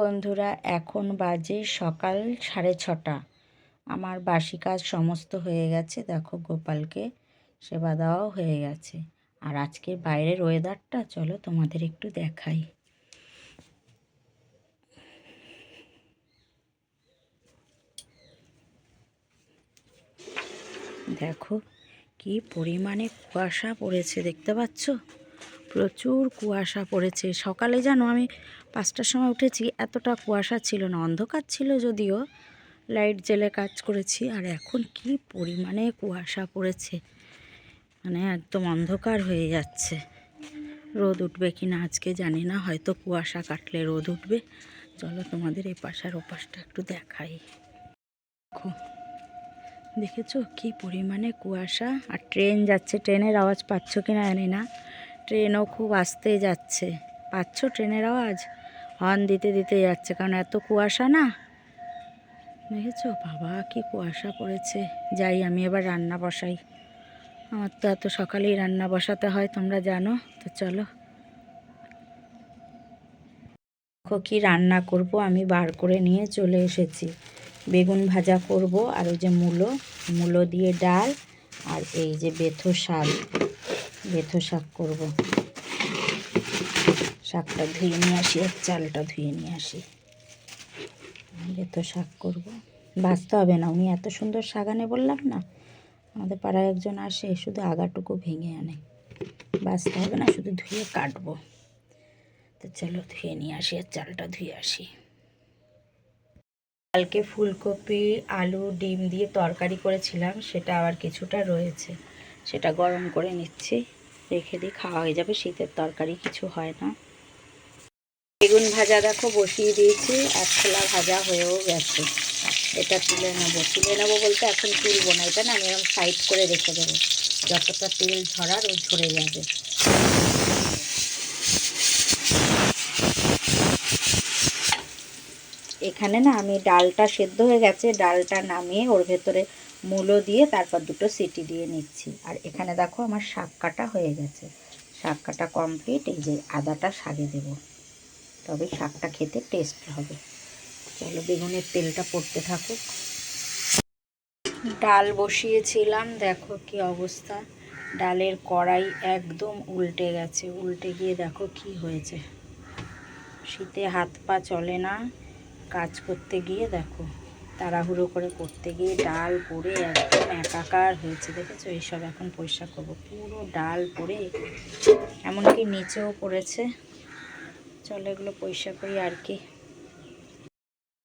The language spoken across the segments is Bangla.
বন্ধুরা, এখন বাজে সকাল সাড়ে ছটা। আমার বাসি কাজ সমস্ত হয়ে গেছে। দেখো গোপালকে সেবা দেওয়াও হয়ে গেছে। আর আজকের বাইরের ওয়েদারটা চলো তোমাদের একটু দেখাই। দেখো কি পরিমাণে কুয়াশা পড়েছে, দেখতে পাচ্ছ? প্রচুর কুয়াশা পড়েছে। সকালে জানো আমি পাঁচটার সময় উঠেছি, এতটা কুয়াশা ছিল না, অন্ধকার ছিল যদিও। লাইট জেলে কাজ করেছি, আর এখন কি পরিমাণে কুয়াশা পড়েছে। মানে একদম অন্ধকার হয়ে যাচ্ছে। রোদ উঠবে কি না আজকে জানি না, হয়তো কুয়াশা কাটলে রোদ উঠবে। চলো তোমাদের এই পাশার ওপাশটা একটু দেখাই। দেখো, দেখেছ কি পরিমাণে কুয়াশা? আর ট্রেন যাচ্ছে, ট্রেনের আওয়াজ পাচ্ছ কি না জানি না। ট্রেনও খুব আস্তে যাচ্ছে। পাচ্ছ ট্রেনের আওয়াজ? হর্ন দিতে দিতে যাচ্ছে, কারণ এত কুয়াশা না? দেখেছ? বাবা, কি কুয়াশা পড়েছে। যাই, আমি এবার রান্না বসাই। আমার তো এত সকালেই রান্না বসাতে হয়, তোমরা জানো? তো চলো। দেখো কি রান্না করব, আমি বার করে নিয়ে চলে এসেছি। বেগুন ভাজা করব, আর ওই যে মূলো মূলো দিয়ে ডাল, আর এই যে বেথো শাক। বেথো শাক করব। শাকটা ধুয়ে নিয়ে আসি আর চালটা ধুয়ে নিয়ে আসি। বেথো শাক করব। বাঁচতে হবে না, উনি এত সুন্দর আনে বললাম না। আমাদের পাড়ায় একজন আসে, শুধু আগাটুকু ভেঙে আনে। বাঁচতে হবে না, শুধু ধুয়ে কাটবো। তো চলো ধুয়ে নিয়ে আসি আর চালটা ধুয়ে আসি। কালকে ফুলকপি আলু, ডিম দিয়ে তরকারি করেছিলাম, সেটা আবার কিছুটা রয়েছে। সেটা গরম করে নিচ্ছি, রেখে দিই, খাওয়া হয়ে যাবে, শীতের তরকারি কিছু হয় না। বেগুন ভাজা দেখো বসিয়ে দিয়েছি, এক খোলা ভাজা হয়েও গেছে। এটা তুলে নেব তুলে নেব বলতে এখন তুলবো না, এটা না আমি এরকম সাইড করে রেখে দেবো। যতটা তেল ঝরার ও ঝরে যাবে। এখানে না আমি ডালটা সেদ্ধ হয়ে গেছে, ডালটা নামিয়ে ওর ভেতরে মূলো দিয়ে তারপর দুটো সিটি দিয়ে নিচ্ছি। আর এখানে দেখো আমার শাক কাটা হয়ে গেছে। শাক কাটা কমপ্লিট এই যে আদাটা শাকে দেব। তবে শাকটা খেতে টেস্ট হবে। চলো বেগুনের তেলটা পড়তে থাকুক। ডাল বসিয়েছিলাম, দেখো কি অবস্থা। ডালের কড়াই একদম উল্টে গেছে। উল্টে গিয়ে দেখো কি হয়েছে। শীতে হাত পা চলে না। কাজ করতে গিয়ে দেখো। তাড়াহুড়ো করে করতে গিয়ে ডাল পড়ে একদম একাকার হয়েছে, দেখেছ? এইসব এখন পরিষ্কার করব। পুরো ডাল পড়ে, এমনকি নিচেও পড়েছে। চলো এগুলো পরিষ্কার করি আর কি।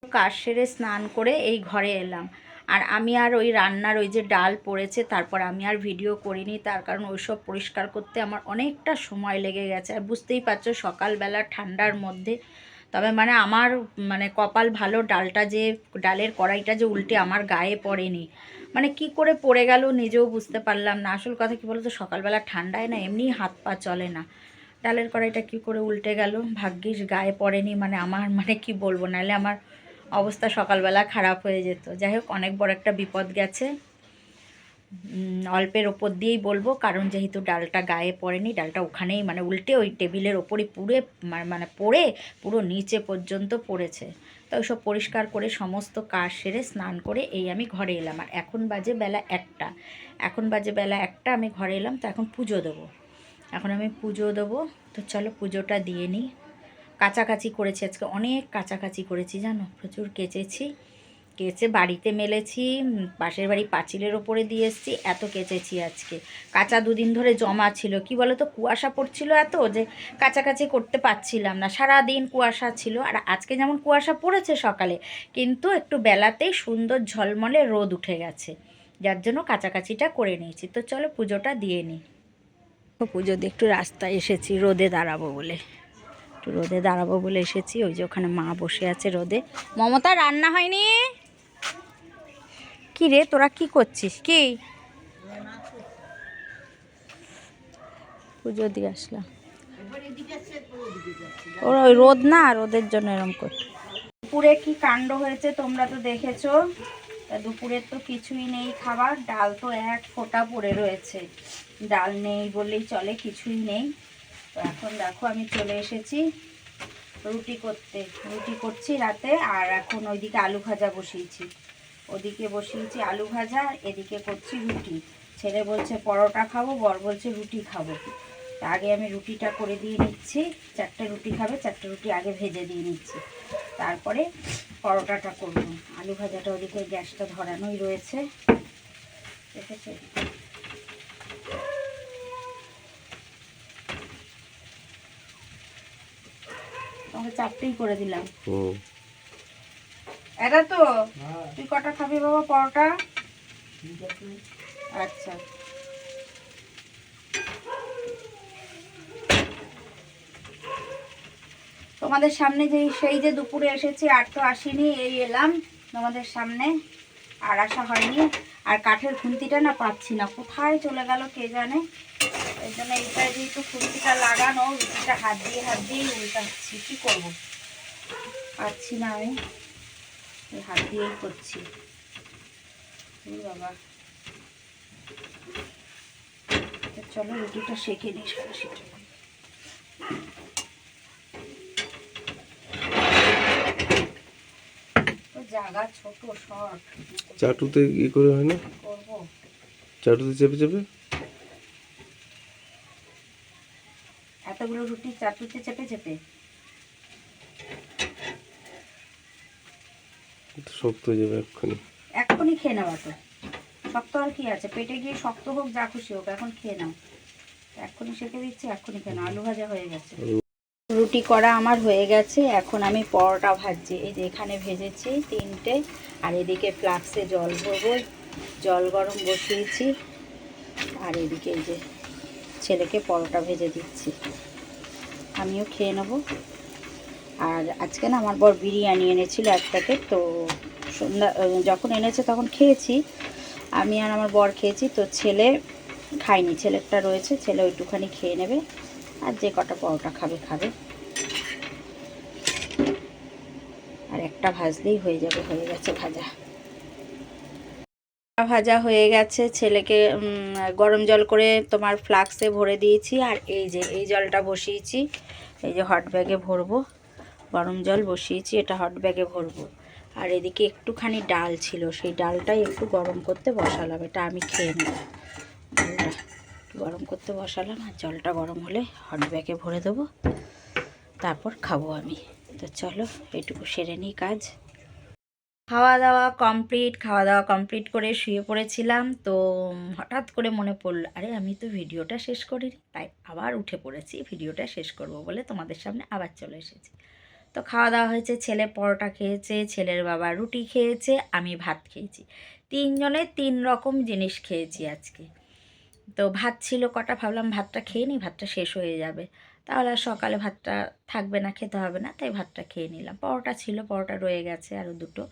কাজ সেরে স্নান করে এই ঘরে এলাম। আর আমি আর ওই রান্নার ওই যে ডাল পড়েছে, তারপর আমি আর ভিডিও করিনি, তার কারণ ওইসব পরিষ্কার করতে আমার অনেকটা সময় লেগে গেছে। আর বুঝতেই পারছ, সকালবেলা ঠান্ডার মধ্যে তবে মানে আমার মানে কপাল ভালো, ডালটা যে, ডালের কড়াইটা যে উল্টে আমার গায়ে পড়েনি। মানে কি করে পড়ে গেল নিজেও বুঝতে পারলাম না। আসল কথা কি বলতো, সকালবেলা ঠান্ডায় না এমনি হাত পা চলে না। ডালের কড়াইটা কি করে উল্টে গেল? ভাগ্যিস গায়ে পড়েনি মানে আমার মানে কি বলব, নাহলে আমার অবস্থা সকালবেলা খারাপ হয়ে যেত। যাই হোক, অনেক বড় একটা বিপদ গেছে। অল্পের ওপর দিয়েই বলব, কারণ যেহেতু ডালটা গায়ে পড়েনি, ডালটা ওখানেই মানে উল্টে ওই টেবিলের ওপরই পুড়ে মানে পড়ে, পুরো নিচে পর্যন্ত পড়েছে। তো ওইসব পরিষ্কার করে সমস্ত কাজ সেরে স্নান করে এই আমি ঘরে এলাম। আর এখন বাজে বেলা একটা। এখন বাজে বেলা একটা, আমি ঘরে এলাম, তো এখন পুজো দেবো। এখন আমি পুজো দেবো, তো চলো পুজোটা দিয়ে নিই। কাচাকাচি করেছি, আজকে অনেক কাচাকাচি করেছি, জানো? প্রচুর কেচেছি। কেচে বাড়িতে মেলেছি পাশের বাড়ি পাঁচিলের ওপরে দিয়ে এসেছি, এত কেচেছি আজকে। কাঁচা দুদিন ধরে জমা ছিল। কি বলো তো কুয়াশা পড়ছিল এত যে কাছাকাছি করতে পারছিলাম না। সারা দিন কুয়াশা ছিল। আর আজকে যেমন কুয়াশা পড়েছে সকালে, কিন্তু একটু বেলাতেই সুন্দর ঝলমলে রোদ উঠে গেছে। যার জন্য কাছাকাছিটা করে নিয়েছি। তো চলো পুজোটা দিয়ে নিই। পুজো দিয়ে একটু রাস্তায় এসেছি, রোদে দাঁড়াবো বলে। একটু রোদে দাঁড়াবো বলে এসেছি। ওই যে ওখানে মা বসে আছে রোদে। মমতা, রান্না হয়নি? কি রে? তোরা কি করছিস? কি? পুজো দিয়ে আসলাম। ওর ওই রোদ না, রোদের জন্য এরকম করছে দুপুরে কি কাণ্ড হয়েছে তোমরা তো দেখেছ? দুপুরের তো কিছুই নেই খাবার, ডাল তো এক ফোঁটা পড়ে রয়েছে। ডাল নেই বললেই চলে, কিছুই নেই। তো এখন দেখো আমি চলে এসেছি রুটি করতে। রুটি করছি রাতে, আর এখন ওইদিকে আলু ভাজা বসিয়েছি। ওদিকে বসিয়েছি আলু ভাজা, এদিকে করছি রুটি। ছেলে বলছে, পরোটা খাব, বর বলছে, রুটি খাব। তা আগে আমি রুটিটা করে দিয়ে নিচ্ছি। চারটে রুটি খাবে, চারটে রুটি আগে ভেজে দিয়ে নিচ্ছি। তারপরে পরোটাটা করব। আলু ভাজাটা ওদিকে গ্যাসটা ধরানোই রয়েছে। দেখেছ তোমাকে চারটেই করে দিলাম। এটা তো? তুই কটা খাবি বাবা পরোটা? আচ্ছা। তোমাদের সামনে যে সেই যে দুপুরে এসেছি আর তো আসিনি এই এলাম তোমাদের সামনে। আর আসা হয়নি। আর কাঠের খুন্তিটা না পাচ্ছি না। কোথায় চলে গেল কে জানে? এই জন্য এইটা যেহেতু খুন্তিটা লাগানো রুটিটা হাত দিয়ে হাত দিয়েই উল্টাচ্ছি। কী করব? পাচ্ছি না আমি। এই হাত দিয়েই করছি। বাবা। চলো রুটিটা সেঁকে নিই সরাসরি তো জায়গা ছোট শর্ট। চাটুতে ই করে হয় না? করব। চাটুতে চেপে চেপে? এতগুলো রুটি চাটুতে চেপে চেপে? শক্ত হয়ে যাবে এক্ষুনি। এক্ষুনি খেয়ে নেওয়া তো শক্ত আর কি আছে? পেটে গিয়ে শক্ত হোক যা খুশি হোক এখন খেয়ে নাও। এক্ষুনি সেঁকে দিচ্ছি এক্ষুনি খেয়ে নাও। আলু ভাজা হয়ে গেছে। রুটি করা আমার হয়ে গেছে। এখন আমি পরোটা ভাজছি। এই যে এখানে ভেজেছি তিনটে আর এদিকে ফ্লাক্সে জল ভরবো। জল গরম বসিয়েছি। আর এদিকে এই যে ছেলেকে পরোটা ভেজে দিচ্ছি। আমিও খেয়ে নেব। আর আজকে না আমার বর বিরিয়ানি এনেছিল এক প্যাকেট, তো সন্ধ্যা যখন এনেছে তখন খেয়েছি। আমি আর আমার বর খেয়েছি, তো ছেলে খায়নি, ছেলেরটা রয়েছে, ছেলে ওইটুখানি খেয়ে নেবে, আর যে কটা পরোটা খাবে খাবে। আর একটা ভাজলেই হয়ে যাবে, হয়ে গেছে ভাজা। ভাজা হয়ে গেছে, ছেলেকে গরম জল করে তোমার ফ্লাক্সে ভরে দিয়েছি, আর এই যে, এই জলটা বসিয়েছি, এই যে হট ব্যাগে ভরবো। গরম জল বসিয়েছি, এটা হট ব্যাগে ভরবো। আর এদিকে একটুখানি ডাল ছিল, সেই ডালটাই একটু গরম করতে বসালাম, এটা আমি খেয়ে নেব। ডালটা গরম করতে বসালাম, আর জলটা গরম হলে হট ব্যাগে ভরে দেবো, তারপর খাব আমি। তো চলো এইটুকু সেরে নিই কাজ। খাওয়া দাওয়া কমপ্লিট খাওয়া দাওয়া কমপ্লিট করে শুয়ে পড়েছিলাম, তো হঠাৎ করে মনে পড়ল, আরে আমি তো ভিডিওটা শেষ করিনি, তাই আবার উঠে পড়েছি, ভিডিওটা শেষ করব বলে তোমাদের সামনে আবার চলে এসেছি। তো খাওয়া দাওয়া হয়েছে, ছেলে পরোটা খেয়েছে, ছেলের বাবা রুটি খেয়েছে, আমি ভাত খেয়েছি। তিনজনে তিন রকম জিনিস খেয়েছি আজকে। তো ভাত ছিল কটা, ভাবলাম ভাতটা খেয়ে নিই, ভাতটা শেষ হয়ে যাবে। তাহলে আর সকালে ভাতটা থাকবে না, খেতে হবে না, তাই ভাতটা খেয়ে নিলাম। পরোটা ছিল, পরোটা রয়ে গেছে আরও দুটো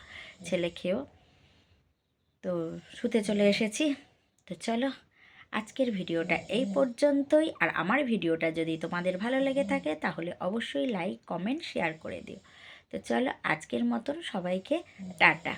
ছেলে খেয়েও। তো শুতে চলে এসেছি। তো চলো আজকের ভিডিওটা এই পর্যন্তই। আর আমার ভিডিওটা যদি তোমাদের ভালো লেগে থাকে, তাহলে অবশ্যই লাইক কমেন্ট শেয়ার করে দিও। তো চলো আজকের মতন সবাইকে টাটা।